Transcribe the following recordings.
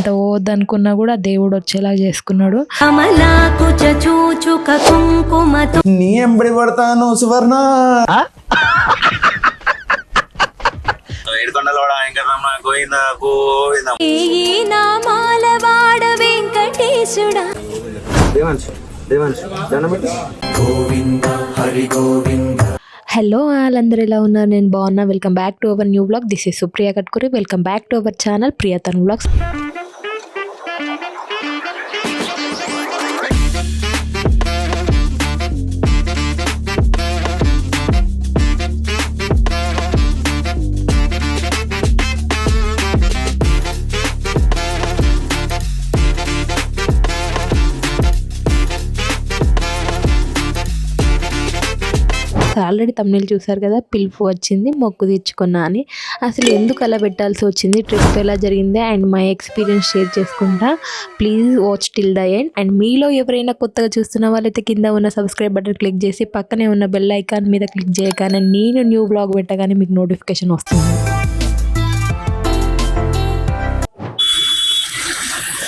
ఎంత పోవద్దనుకున్నా కూడా దేవుడు వచ్చేలా చేసుకున్నాడు. నీ ఎంబడి పడతాను సువర్ణ. ఏడుకొండలవాడ వెంకటరమణ గోవింద గోవింద ఈ నామాల వాడ వెంకటేశుడా దేవాంశ్ దేవాంశ్ దండం పెట్టు హలో వాళ్ళందరూ ఎలా ఉన్నారు? నేను బాగున్నా. Welcome back to our new blog this is Supriya Katkuri welcome back to our channel Priyathan blogs Thank you. Already తమిళ చూసారు కదా పిలుపు వచ్చింది మొక్కు తెచ్చుకున్నా అని. అసలు ఎందుకు అలా పెట్టాల్సి వచ్చింది? ట్రిప్ ఎలా జరిగింది? అండ్ మై ఎక్స్పీరియన్స్ షేర్ చేసుకుంటా. Please watch till the end. And మీలో ఎవరైనా కొత్తగా చూస్తున్న వాళ్ళైతే కింద ఉన్న సబ్స్క్రైబ్ బటన్ క్లిక్ చేసి పక్కనే ఉన్న బెల్ ఐకాన్ మీద క్లిక్ చేయగానే నేను న్యూ బ్లాగ్ పెట్టగానే మీకు నోటిఫికేషన్ వస్తుంది.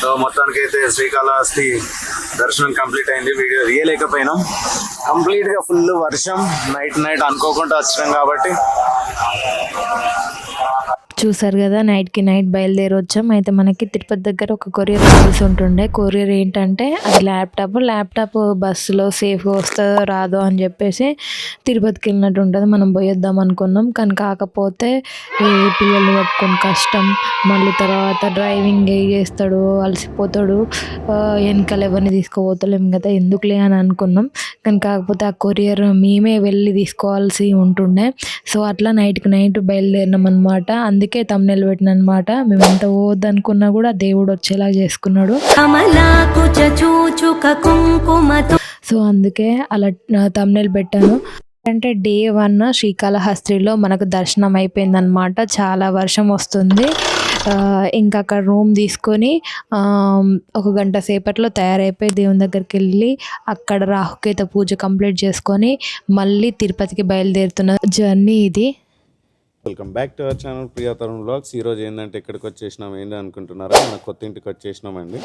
సో మొత్తానికైతే శ్రీకాళహస్తి దర్శనం కంప్లీట్ అయింది వీడియో తీయలేకపోయినాం. కంప్లీట్గా ఫుల్ వర్షం నైట్ నైట్ అనుకోకుండా వచ్చినాం కాబట్టి చూసారు కదా నైట్కి నైట్ బయలుదేరి వచ్చాం అయితే మనకి తిరుపతి దగ్గర ఒక కొరియర్ సర్వీస్ ఉంటుండే. కొరియర్ ఏంటంటే అది ల్యాప్టాప్. ల్యాప్టాప్ బస్సులో సేఫ్గా వస్తుందో రాదో అని చెప్పేసి తిరుపతికి వెళ్ళినట్టు ఉంటుంది. మనం పోయేద్దాం అనుకున్నాం. కానీ కాకపోతే ఈ పిల్లల్ని పట్టుకొని కష్టం. మళ్ళీ తర్వాత డ్రైవింగ్ ఏ చేస్తాడు అలసిపోతాడు వెనకాల ఎవరిని తీసుకుపోతలేం కదా ఎందుకులే అని అనుకున్నాం. కానీ కాకపోతే ఆ కొరియర్ మేమే వెళ్ళి తీసుకోవాల్సి ఉంటుండే. సో అట్లా నైట్కి నైట్ బయలుదేరినాం అనమాట అందుకే తమ్నెల్ పెట్టిన అనమాట మేము ఎంత పోవద్దనుకున్నా కూడా దేవుడు వచ్చేలా చేసుకున్నాడు. సో అందుకే అలా తమ్నెల్ పెట్టాను. అంటే డే వన్ శ్రీకాళహస్తిలో మనకు దర్శనం అయిపోయిందనమాట. చాలా వర్షం వస్తుంది. ఇంకా అక్కడ రూమ్ తీసుకొని ఒక గంట సేపట్లో తయారైపోయి దేవుని దగ్గరికి వెళ్ళి అక్కడ రాహుకేత పూజ కంప్లీట్ చేసుకొని మళ్ళీ తిరుపతికి బయలుదేరుతున్న జర్నీ ఇది. Welcome back to our channel Priya blogs ఈరోజు ఏంటంటే ఇక్కడికి వచ్చేసినాం ఏంటి అనుకుంటున్నారా? మన కొత్త ఇంటికి వచ్చేసినామండి.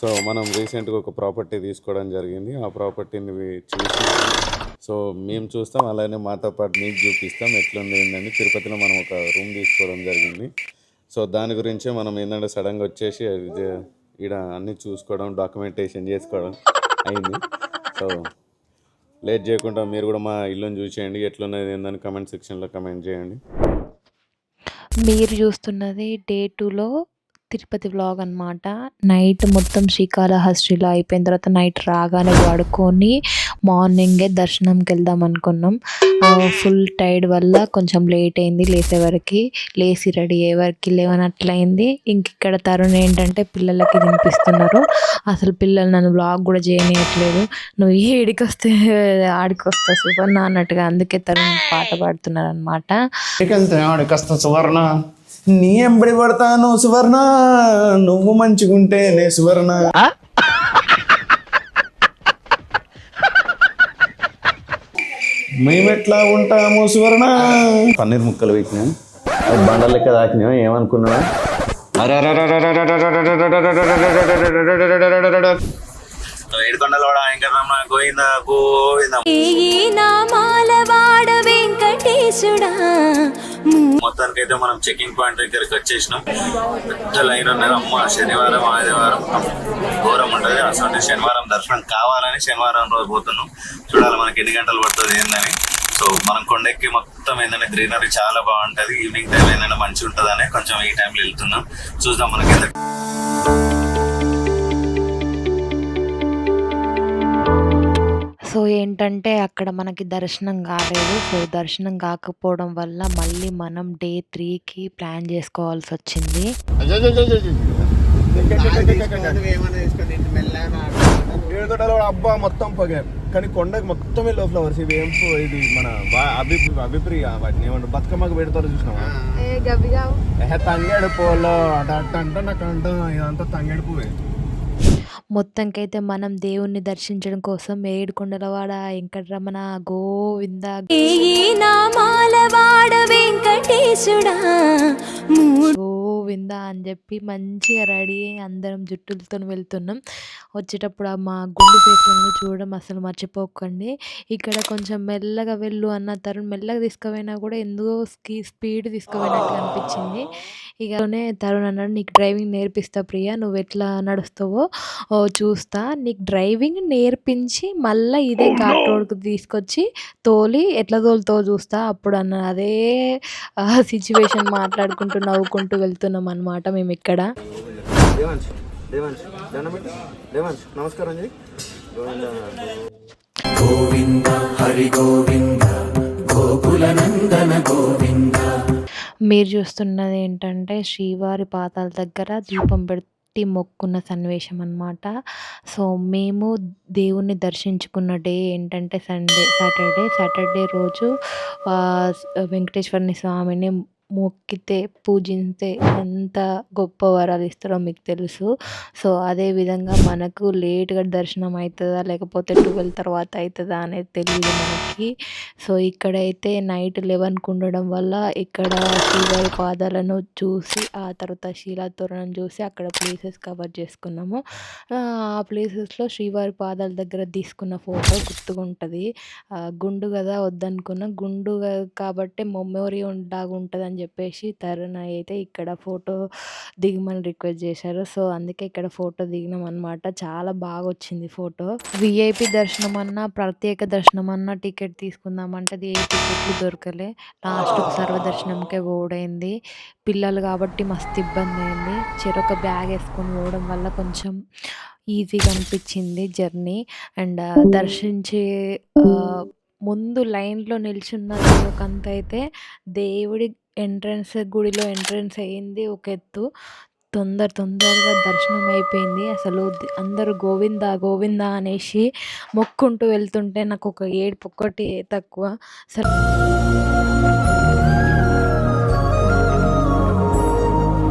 సో మనం రీసెంట్గా ఒక ప్రాపర్టీ తీసుకోవడం జరిగింది. ఆ ప్రాపర్టీని చూసి సో మేము చూస్తాం అలానే మాతో పాటు మీకు చూపిస్తాం ఎట్లుంది ఏంటంటే తిరుపతిలో మనం ఒక రూమ్ తీసుకోవడం జరిగింది. సో దాని గురించే మనం ఏంటంటే సడన్గా వచ్చేసి అది ఈడ అన్నీ చూసుకోవడం డాక్యుమెంటేషన్ చేసుకోవడం అయింది. సో లేట్ చేయకుండా మీరు కూడా మా ఇల్లుని చూసేయండి ఎట్లున్నది ఏందని కమెంట్ సెక్షన్లో కమెంట్ చేయండి. మీరు చూస్తున్నది డే టూలో తిరుపతి వ్లాగ్ అన్నమాట. నైట్ మొత్తం శ్రీకాళహస్తిలో అయిపోయిన తర్వాత నైట్ రాగానే పడుకొని మార్నింగే దర్శనంకి వెళ్దాం అనుకున్నాం. ఫుల్ టైడ్ వల్ల కొంచెం లేట్ అయింది లేసేవరకి లేచి రెడీ అయ్యేవరకి లేవనట్లయింది. ఇంక ఇక్కడ తరుణ్ ఏంటంటే పిల్లలకి తినిపిస్తున్నారు అసలు పిల్లలు నన్ను బ్లాగ్ కూడా చేయనీయట్లేదు. నువ్వు ఏడికి వస్తే ఆడికి వస్తా సూపర్ అన్నట్టుగా అందుకే తరుణ్ పాట పాడుతున్నారు అనమాట సువర్ణ. నీ ఎంబడి పడతాను సువర్ణ. నువ్వు మంచిగుంటేనే సువర్ణ. మేమెట్లా ఉంటాము సువర్ణ? పన్నీర్ ముక్కలు పెట్టినా? బండ లెక్క తాకినా ఏమనుకున్నా ఏడుకొండలవాడ వెంకటరమణ గోవింద గోవింద. ఈ నామాల వాడ వెంకటేశుడా. మొత్తానికి అయితే మనం చెకింగ్ పాయింట్ దగ్గరికి వచ్చేసినాం. పెద్ద లైన్ ఉన్నది. అమ్మ శనివారం ఆదివారం. ఘోరం ఉంటుంది. అసలు శనివారం దర్శనం కావాలని శనివారం రోజు పోతున్నాం. చూడాలి మనకి ఎన్ని గంటలు పడుతుంది ఏందని. సో మనం కొండెక్కి మొత్తం ఏంటంటే గ్రీనరీ చాలా బాగుంటది. ఈవినింగ్ టైం ఏంటంటే మంచిగా ఉంటుందని కొంచెం ఈ టైంలో వెళ్తున్నాం. చూద్దాం మనకి సో ఏంటంటే అక్కడ మనకి దర్శనం కాలేదు. సో దర్శనం కాకపోవడం వల్ల మళ్ళీ మనం డే త్రీకి ప్లాన్ చేసుకోవాల్సి వచ్చింది. అబ్బా మొత్తం పొగ కానీ కొండకి మొత్తం ఎల్లో ఫ్లవర్స్ ఇవి ఏం ఇది మన అభి అభిప్రియ వాటిని ఏమంటారు బతుకమ్మకు పెడతారు చూసినావా తంగేడు పూలో అట అంట నాకు అంట ఇదంతా తంగేడు పువ్వే మొత్తంకైతే మనం దేవుణ్ణి దర్శించడం కోసం ఏడుకొండలవాడ వెంకటరమణ గోవింద. ఈ వెంకటేశుడా గోవింద గోవిందా అని చెప్పి మంచిగా రెడీ అయ్యి అందరం జుట్టులతో వెళ్తున్నాం. వచ్చేటప్పుడు ఆ మా గుండు పేపర్లను చూడడం అసలు మర్చిపోకండి. ఇక్కడ కొంచెం మెల్లగా వెళ్ళు అన్న తరుణ్ మెల్లగా తీసుకుపోయినా కూడా ఎందుకో స్కీ స్పీడ్ తీసుకుపోయినట్టు అనిపించింది. ఇకనే తరుణ్ అన్నాడు నీకు డ్రైవింగ్ నేర్పిస్తా ప్రియా నువ్వు ఎట్లా నడుస్తావో చూస్తా. నీకు డ్రైవింగ్ నేర్పించి మళ్ళీ ఇదే కార్ రోడ్కి తీసుకొచ్చి తోలి ఎట్లా తోలుతో చూస్తా. అప్పుడు అన్న అదే సిచ్యువేషన్ మాట్లాడుకుంటూ నవ్వుకుంటూ వెళ్తున్నాం అనమాట మేము ఇక్కడ. గోవిందా మీరు చూస్తున్నది ఏంటంటే శ్రీవారి పాదాల దగ్గర దీపం పెట్టి మొక్కున్న సన్నివేశం అన్నమాట. సో మేము దేవుణ్ణి దర్శించుకున్న డే ఏంటంటే సండే సాటర్డే. సాటర్డే రోజు వెంకటేశ్వరుని స్వామిని మొక్కితే పూజిస్తే ఎంత గొప్ప వరాలు ఇస్తారో మీకు తెలుసు. సో అదే విధంగా మనకు లేట్గా దర్శనం అవుతుందా లేకపోతే ట్వెల్వ్ తర్వాత అవుతుందా అనేది తెలియదు మనకి. సో ఇక్కడైతే నైట్ లెవెన్కి ఉండడం వల్ల ఇక్కడ శ్రీవారి పాదాలను చూసి ఆ తర్వాత శీలాతోరణం చూసి అక్కడ ప్లేసెస్ కవర్ చేసుకున్నాము. ఆ ప్లేసెస్లో శ్రీవారి పాదాల దగ్గర తీసుకున్న ఫోటో గుర్తుగా ఉంటుంది గుండు కదా వద్దనుకున్న. గుండు కాబట్టి మెమొరీ లాగా ఉంటుంది అని చెప్పేసి తరుణ్ అయితే ఇక్కడ ఫోటో దిగమని రిక్వెస్ట్ చేశారు. సో అందుకే ఇక్కడ ఫోటో దిగినాం అనమాట చాలా బాగా వచ్చింది ఫోటో విఐపి దర్శనం అన్నా ప్రత్యేక దర్శనం అన్నా టికెట్ తీసుకుందామంటే అది ఏ టికెట్లు దొరకలే. లాస్ట్ సర్వదర్శనంకే ఓడైంది. పిల్లలు కాబట్టి మస్తు ఇబ్బంది అయింది చెరొక బ్యాగ్ వేసుకొని పోవడం వల్ల కొంచెం ఈజీగా అనిపించింది జర్నీ. అండ్ దర్శించే ముందు లైన్లో నిల్చున్న ఒక అంత అయితే దేవుడి ఎంట్రన్స్ గుడిలో ఎంట్రన్స్ అయ్యింది ఒక ఎత్తు. తొందర తొందరగా దర్శనం అయిపోయింది. అసలు అందరూ గోవిందా గోవిందా అనేసి మొక్కుంటూ వెళ్తుంటే నాకు ఒక ఏడుపు ఒక్కటి తక్కువ. అసలు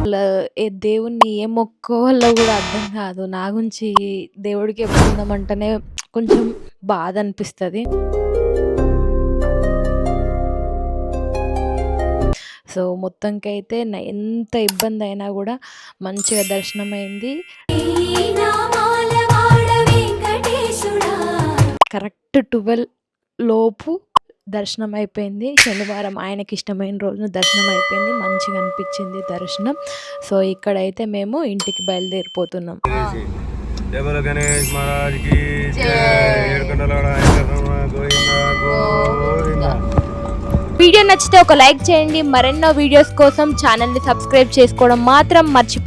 అలా ఏ దేవుణ్ణి ఏ మొక్కోవాలో కూడా అర్థం కాదు. నా గురించి దేవుడికి చెప్పుకుందామంటేనే కొంచెం బాధ అనిపిస్తుంది. సో మొత్తంకైతే నా- ఎంత ఇబ్బంది అయినా కూడా మంచిగా దర్శనం అయింది కరెక్ట్ ట్వెల్వ్ లోపు దర్శనం అయిపోయింది శనివారం ఆయనకి ఇష్టమైన రోజున దర్శనం అయిపోయింది మంచిగా అనిపించింది దర్శనం. సో ఇక్కడైతే మేము ఇంటికి బయలుదేరిపోతున్నాం. గణేష్ వీడియో నచ్చితే ఒక లైక్ చేయండి. మరెన్నో వీడియోస్ కోసం ఛానల్ని సబ్స్క్రైబ్ చేసుకోవడం మాత్రం మర్చిపో